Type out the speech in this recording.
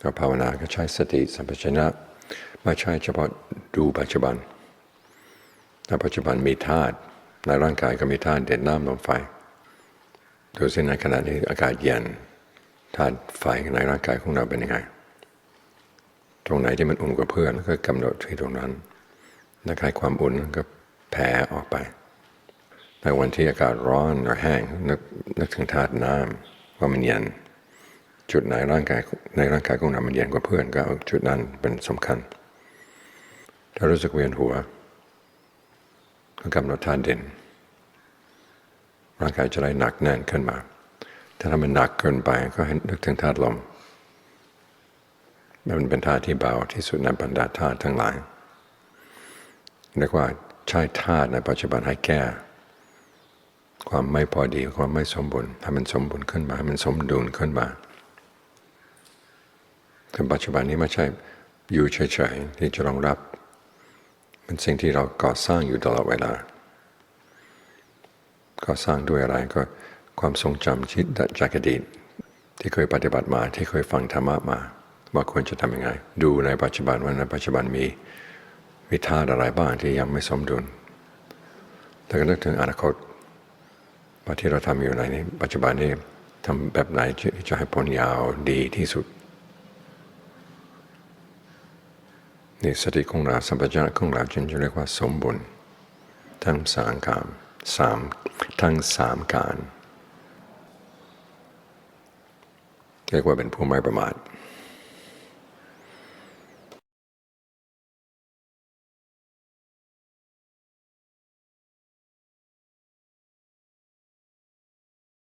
เราภาวนาก็ใช้สติสัมปชัญญะไม่ใช่เฉพาะดูปัจจุบันในปัจจุบันมีธาตุในร่างกายก็มีธาตุเด็ดน้ำลมไฟดูสิในขณะนี้อากาศเย็นธาตุไฟในร่างกายของเราเป็นยังไง ตรงไหนที่มันอุ่นกว่าเพื่อนก็กำหนดที่ตรงนั้นและคลายความอุ่นก็แผ่ออกไปในวันที่อากาศร้อนหรือแห้งนึกนึกถึงธาตุน้ำว่ามันเย็น จุดไหนร่างกายในร่างกายของเรามันเย็นกว่าเพื่อนก็เอาจุดนั้นเป็นสำคัญ ถ้ารู้สึกเวียนหัวก็กำหนดธาตุเด่น ร่างกายจะได้หนักแน่นขึ้นมา ถ้าทำมันหนักเกินไปก็ให้นึกถึงธาตุลมมันเป็นธาตุที่เบาที่สุดในบรรดาธาตุทั้งหลายเรียกว่าใช้ธาตุในปัจจุบันให้แก้ ความไม่พอดีความไม่สมบูรณ์ให้มันสมบูรณ์ขึ้นมาให้มันสมดุลขึ้นมา คือปัจจุบันนี้ไม่ใช่อยู่เฉยๆที่จะรองรับ เป็นสิ่งที่เราก่อสร้างอยู่ตลอดเวลา ก่อสร้างด้วยอะไรก็ความทรงจำชิดจากอดีตที่เคยปฏิบัติมาที่เคยฟังธรรมะมา ว่าควรจะทำยังไง ดูในปัจจุบันว่าในปัจจุบันมีวิธาอะไรบ้างที่ยังไม่สมดุลแล้วก็นึกถึงอนาคตว่าที่เราทำอยู่ในนี้ปัจจุบันนี้ทำแบบไหนที่จะให้ผลยาวดีที่สุด นี่สติของเราสัมปชัญญะของเราจึงจะเรียกว่าสมบูรณ์ทั้งสามการสามทั้งสามการ เรียกว่าเป็นผู้ไม่ประมาท